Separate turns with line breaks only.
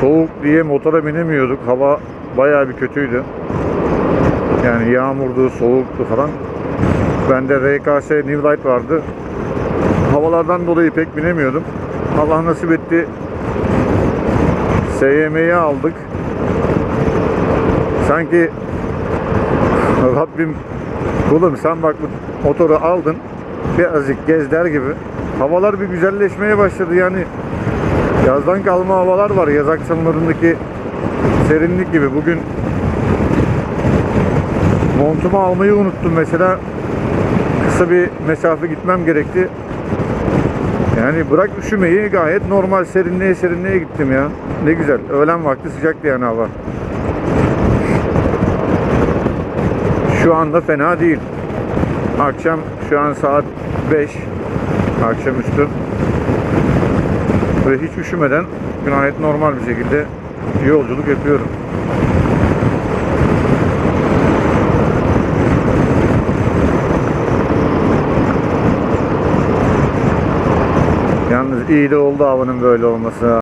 Soğuk diye motora binemiyorduk. Hava bayağı bir kötüydü. Yani yağmurdu, soğuktu falan. Bende RKS New Light vardı. Havalardan dolayı pek binemiyordum. Allah nasip etti. SYM'yi aldık. Sanki Rabbim kulum sen bak bu motoru aldın birazcık gez der gibi. Havalar bir güzelleşmeye başladı yani. Yazdan kalma havalar var. Yaz akşamlarındaki serinlik gibi. Bugün montumu almayı unuttum mesela. Kısa bir mesafe gitmem gerekti. Yani bırak üşümeyi gayet normal serinliğe serinliğe gittim ya. Ne güzel. Öğlen vakti sıcaktı yani hava. Şu anda fena değil. Akşam şu an saat 5. Akşamüstü. Ve hiç üşümeden gayet normal bir şekilde yolculuk yapıyorum. Yalnız iyi de oldu havanın böyle olması.